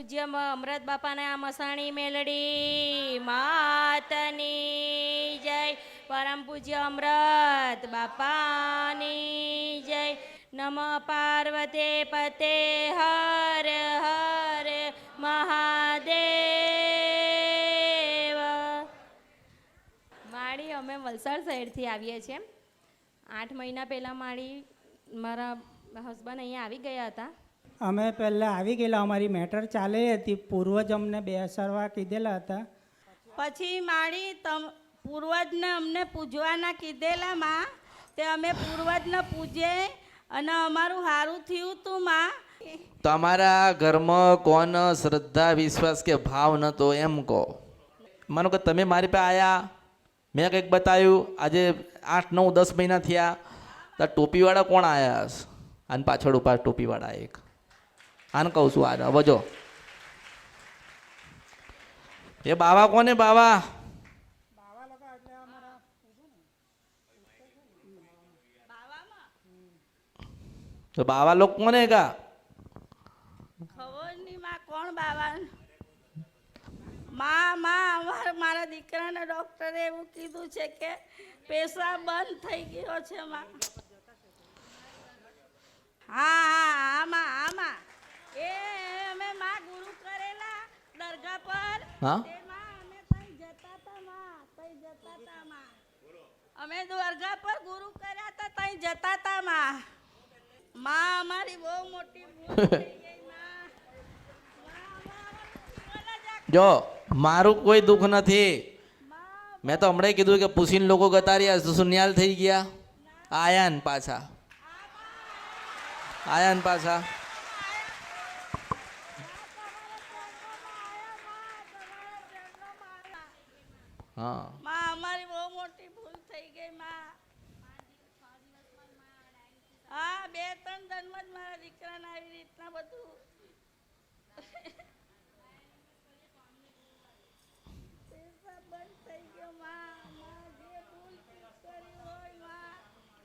પૂજ્ય અમૃત બાપાના મસાણી મેલડી. માતની જય. પરમ પૂજ્ય અમૃત બાપાની જય. નમ પાર્વતે પતે હર હર મહાદેવ. માળી અમે વલસાડ શહેરથી આવીએ છીએ. આઠ મહિના પહેલાં માળી મારા હસબન્ડ અહીંયા આવી ગયા હતા. અમે પહેલાં આવી ગયેલા અમારી મેટર ચાલે હતી. પૂર્વજ અમને બેસરવા કીધેલા હતા. પછી માળી તમ પૂર્વજને અમને પૂજવાના કીધેલા માં તે અમે પૂર્વજને પૂજે અને અમારું સારું થયું તું માં. તમારા ઘરમાં કોણ શ્રદ્ધા વિશ્વાસ કે ભાવ નતો એમ કહો. માનો કે તમે મારી પાસે આવ્યા મેં કંઈક બતાવ્યું આજે આઠ નવ દસ મહિના થયા તો ટોપીવાળા કોણ આવ્યા અને પાછળ ઉપર ટોપીવાળા એક. આને કહું છું આને હવે જો. એ બાવા કોને બાવા? તો બાવા લોક કોને કા? ખબર નહીં માં કોણ બાવા? માં માં, અમાર, મારા દીકરાના ડૉક્ટરે એવું કીધું છે કે પેશા બંધ થઈ ગયો છે, માં. હા હા, આમાં આમાં. એ અમે માં ગુરુ કરેલા દરગાહ પર. હા? અમે દરગાહ પર ગુરુ કર્યા હતા તઈ જતા તા માં. માં અમારી બહુ મોટી ભૂલ થઈ ગઈ માં. માં, અમારા જીવન જ મારું કોઈ દુઃખ નથી. મેં તો હમણાં કીધું કે પૂછીને લોકો ગતા રહ્યા તો શૂન્યાલ થઈ ગયા? આયા પાછા. આયા ને પાછા. હા. માં અમારી બહુ મોટી ભૂલ થઈ ગઈ માં. હા બે ત્રણ જન્મ જ મારા દીકરાને આવી રીતના બધું.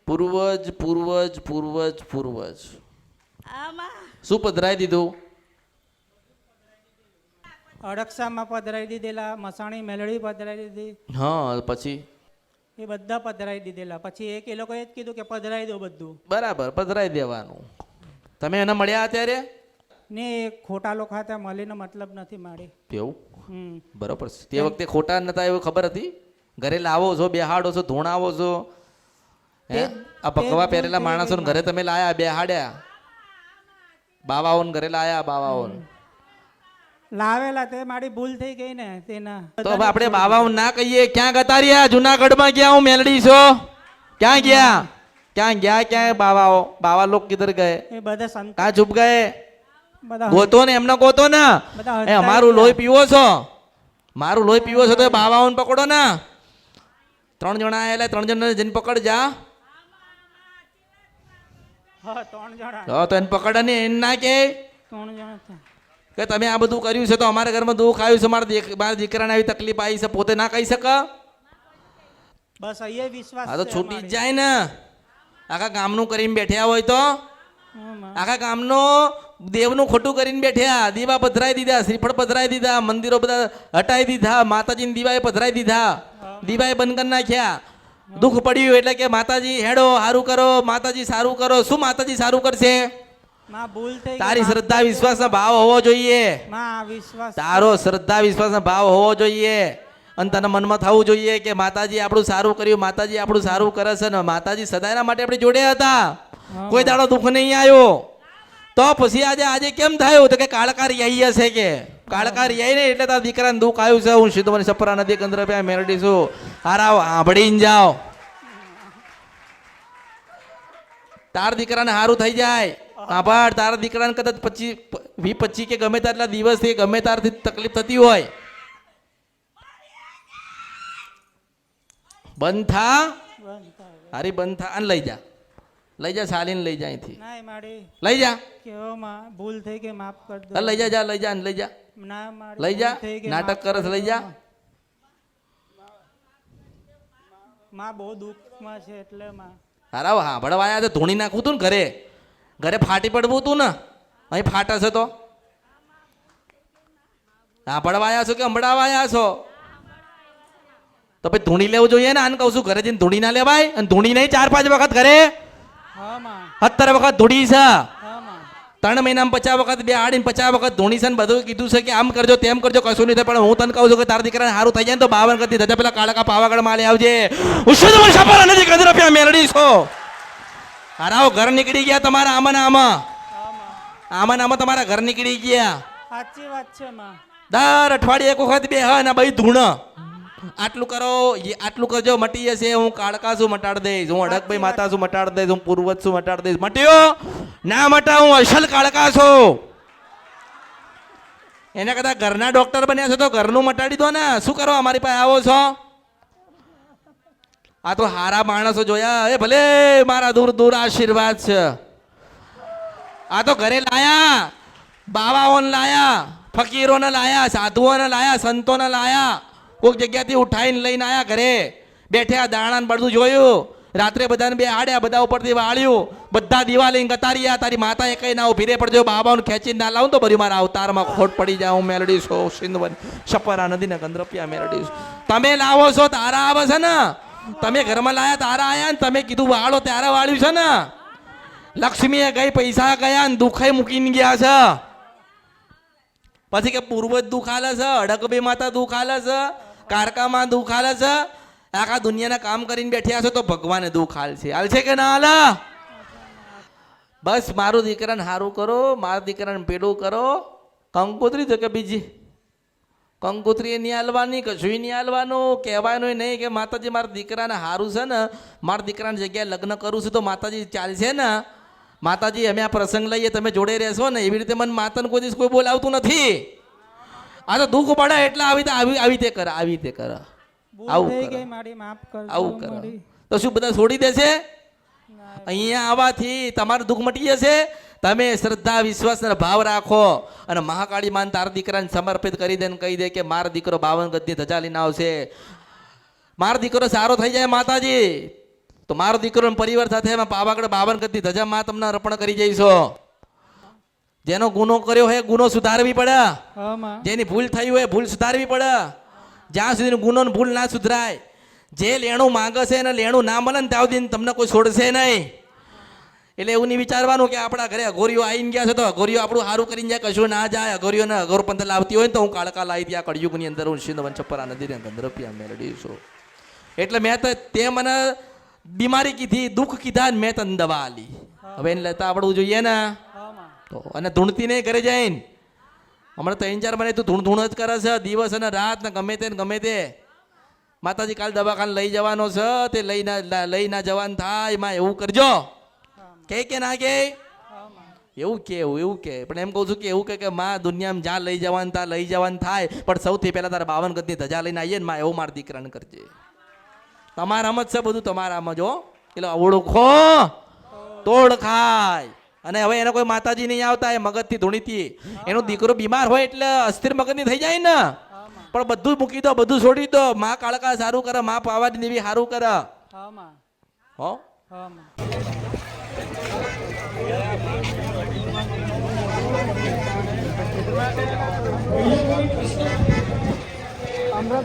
પૂર્વજ પૂર્વજ પૂર્વજ પૂર્વજ. શું પધરાઈ દીધું? અડક્ષામાં પધરાઈ દીધેલા મસાણી મેલડી પધરાવી દીધી. હા પછી? એ બધા પધરાઈ દીધેલા. પછી એક એ લોકોએ જ કીધું કે પધરાઈ દો બધું. બરાબર પધરાઈ દેવાનું. તમે એને મળ્યા અત્યારે? ને એ ખોટા લોકો હતા મળીને મતલબ નથી મારી. કેવું હમ. બરોબર છે. તે વખતે ખોટા નતા એવું ખબર હતી? ઘરે લાવો છો બેહાડો છો ધૂણાવો છો? આ ભગવા પહેરેલા માણસોને ઘરે તમે લાયા બેહાડ્યા? બાવાઓને ઘરે લાયા બાવાઓને? લાવેલા તે મારી ભૂલ થઈ ગઈ ને તેના તો હવે આપણે બાવાઓ ના કહીએ. ક્યાં ગતા રહ્યા જુનાગઢમાં ગયા હું મેલડી છો? ક્યાં ગયા? ક્યાં ગયા ક્યાં બાવાઓ? બાવા લોક કિધર ગયે. એ બધા સંત કાં છુપ ગયે? ગોતો ને એમને ગોતો ને. એ અમારું લોહી પીવો છો. મારું લોહી પીવો છો તો બાવાઓને પકડો ને. ત્રણ જણા આયેલા ત્રણ જણા જઈને પકડ જા. ત્રણ જણા. તો એને પકડે ને એને ના કે ત્રણ જણા. કે તમે આ બધું કર્યું છે તો અમારા ઘરમાં દુઃખ આવ્યું છે મારા મારા દીકરાને આવી તકલીફ આવી છે પોતે ના કહી શકે? બસ અહીંયા વિશ્વાસ આ તો છૂટી જ જાય ને. આખા ગામનું કરીને બેઠ્યા હોય તો? આખા ગામનો દેવનું ખોટું કરીને બેઠ્યા દીવા પધરાઈ દીધા શ્રીફળ પધરાઈ દીધા મંદિરો બધા હટાઈ દીધા માતાજીની દીવાએ પધરાઈ દીધા દીવાએ બંધ કરી નાખ્યા. દુઃખ પડ્યું એટલે કે માતાજી હેડો સારું કરો માતાજી સારું કરો. શું માતાજી સારું કરશે? માં ભૂલ થઈ તારી શ્રદ્ધા વિશ્વાસનો ભાવ હોવો જોઈએ. માં વિશ્વાસ તારો શ્રદ્ધા વિશ્વાસનો ભાવ હોવો જોઈએ. અને તને મનમાં થવું જોઈએ કે માતાજી આપણું સારું કર્યું માતાજી આપણું સારું કરે છે ને માતાજી સદાયના માટે આપણી જોડે હતા. કોઈ દાડો દુઃખ નહીં આવ્યો તો પછી આજે આજે કેમ થયું? તો કે કાળકાર યાઈ હશે કે. કાળકાર યાઈ ને એટલે તારા દીકરાને દુઃખ આવ્યું છે. હું સીધો મને સપરા નદી કંદર પે મેરડી છું. હારાવ આંભળીને જાઓ. તાર દીકરાને સારું થઈ જાય. આભાર. તારા દીકરાને કદાચ પચી વી પચી કે ગમે તેટલા દિવસથી ગમે તારથી તકલીફ થતી હોય. બંધ. થા હારી બંધ. થા અને લઈ જા. લઈ જા સાલીને લઈ જા અહીંથી. ના લઈ જા. કેવો માં ભૂલ થઈ કે માફ કર દો. લઈ જા જા લઈ જા લઈ જા. ના લઈ જા. નાટક માફ કરે છે કર લઈ જા. માં બહુ દુઃખમાં છે એટલે માં. હારા હાંભળવા આવ્યા છે ધૂણી નાખું તું ને ઘરે. ઘરે ફાટી પડવું તું ને? અહીં ફાટે છે તો? સાંભળવા આવ્યા છો કે સંભળાવા આવ્યા છો? તો ભાઈ ધૂણી લેવું જોઈએ ને? આને કહું છું ઘરે જઈને ધૂણી ના લેવાય અને ધૂણી નહીં ચાર પાંચ વખત ઘરે? અત્યારે સત્તર વખત ધૂણી છે? ત્રણ મહિનામાં પચાસ વખત બે આડીને પચાસ વખત ધૂણી છે ને બધું કીધું છે કે આમ કરજો તેમ કરજો કશું નહીં થાય. પણ હું તને કહું છું કે તારા દીકરાને સારું થઈ જાય ને તો બાવન કરતી. થતા પેલા કાળકા પાવાગઢમાં આવજે. ઉશ્વદ વર્ષ પર નથી કદી રૂપિયા મેળડી છો હારાઓ ઘર નીકળી ગયા તમારા આમાં આમાં. આમાં. આમાં તમારા ઘર નીકળી ગયા. સાચી વાત છે માં. દર અઠવાડિયે એક વખત બે હા ના ભાઈ ધૂણ. આટલું કરો આટલું કરજો મટી જશે હું કાળકા છું મટાડ દઈશ. હું અડકભાઈ માતા છું મટાડ દઈશ. હું પૂર્વજ છું મટાડ દઈશ. મટ્યો ના મટા હું અસલ કાળકા છું. એના કરતા ઘરના ડોક્ટર બન્યા છો તો ઘરનું મટાડી દો ને. શું કરો અમારી પાસે આવો છો? આ તો હારા માણસો જોયા. એ ભલે મારા દૂર દૂર આશીર્વાદ છે. આ તો ઘરે લાયા. બાવાઓને લાયા, ફકીરોને લાયા, સાધુઓને લાયા, સંતોને લાયા. કોઈક જગ્યાથી ઉઠાઈને લઈને આયા ઘરે. બેઠ્યા દાણાને બધું જોયું. રાત્રે બધાને બે આડ્યા, બધા ઉપરથી વાળ્યું. બધા દીવા લઈને ગતાર્યા તારી માતા એ કઈ ના ઊભી રે પડજો બાબાઓને ખેંચીને ના લાવું તો ભર્યું મારા અવતારમાં ખોટ પડી જાય, હું મેલડી છો, સિંધવન, છપરા નદીને કંદરપિયા મેલડી તમે લાવો છો, તારા આવે છે ને? તમે ઘરમાં લાયા તારા આયા ને તમે કીધું વાળો ત્યારે વાળ્યું છે ને. લક્ષ્મીએ ગઈ, પૈસા ગયા ને દુઃખે મૂકીને ગયા છે. પછી કે પૂર્વજ દુઃખ આલે છે અડકબી માતા દુઃખ આલે છે, કારકામાં દુઃખ આલે છે. આખા દુનિયાના કામ કરીને બેઠ્યા છો તો ભગવાને દુઃખ હાલ છે. હાલ છે કે ના હાલ બસ મારું દીકરાને સારું કરો, મારા દીકરાને પેલું કરો. કંકોત્રી છે કે બીજી? કંકોત્રી નહીં હાલવાની કશું નહીં હાલવાનું? કહેવાનું નહીં કે માતાજી મારા દીકરાને સારું છે ને મારા દીકરાની જગ્યાએ લગ્ન કરું છું તો માતાજી ચાલશે ને? માતાજી અમે આ પ્રસંગ લઈએ તમે જોડે રહેશો ને. એવી રીતે મને માતાને કોઈ દિવસ કોઈ બોલાવતું નથી. આ તો દુઃખ પડે એટલે આવી આવી આવી રીતે કરે આવી રીતે કરે. આવું કરે. આવું કરે. તો શું બધા છોડી દેશે? અહીંયા આવવાથી તમારું દુઃખ મટી જશે? તમે શ્રદ્ધા વિશ્વાસ અને ભાવ રાખો અને મહાકાળી માન તાર દીકરાને સમર્પિત કરી દે ને કહી દે કે મારો દીકરો બાવન ગજની ધજા લઈને આવશે. મારો દીકરો સારો થઈ જાય માતાજી. તો મારો દીકરો પરિવાર સાથે એમાં પાવાગઢ બાવન ગજની ધજા માં તમને અર્પણ કરી જઈશો. જેનો ગુનો કર્યો હોય ગુનો સુધારવી પડે. જેની ભૂલ થઈ હોય એ ભૂલ સુધારવી પડે. જ્યાં સુધી ગુનો ને ભૂલ ના સુધરાય. જે લેણું માંગે છે અને લેણું ના મળે ને ત્યાં સુધી તમને કોઈ છોડશે નહીં. એટલે એવું નહીં વિચારવાનું કે આપણા ઘરે અઘોરીઓ આવીને ગયા છે તો અઘોરીઓ આપણું સારું કરીને જાય, કશું ના જાય. અઘોરીઓને અઘોર પંદર લાવતી હોય ને તો હું કાળકા લાવી ત્યાં કળિયુગની અંદર હું સિંધ વંચપરા નદીને ગંધરપિયા મેળવી છું. એટલે મેં તો તે મને બીમારી કીધી, દુઃખ કીધા ને મેં તને દવા આલી હવે એને લેતા આવડવું જોઈએ ને. તો અને ધૂણતી નહીં ઘરે જઈને. હમણાં ત્રણ ચાર મને તું ધૂણ ધૂણ જ કરે છે, દિવસ અને રાત ને ગમે તે ને ગમે તે. માતાજી કાલ દવાખાને લઈ જવાનો છે, તે લઈ ના લઈ ના જવાનું થાયમાં એવું કરજો. કે કે ના કે? એવું કે એવું કે. પણ એમ કહું છું કે એવું કે કે માં દુનિયામાં જ્યાં લઈ જવાનું ત્યાં લઈ જવાનું થાય પણ સૌથી પહેલા તારા બાવન ગતની ધજા લઈને આવીએ ને માં એવું મારા દીકરાને કરજે. તમારામાં જ છે બધું તમારામાં જો એટલે ઓળખો તોડ ખાય. અને હવે એને કોઈ માતાજી નહીં આવતા એ મગજથી ધૂણીથી એનો દીકરો બીમાર હોય એટલે અસ્થિર મગજની થઈ જાય ને. પણ બધું મૂકી દો બધું છોડી દો. માં કાળકા સારું કરે માં પાવાની દેવી સારું કરે. હા আমরা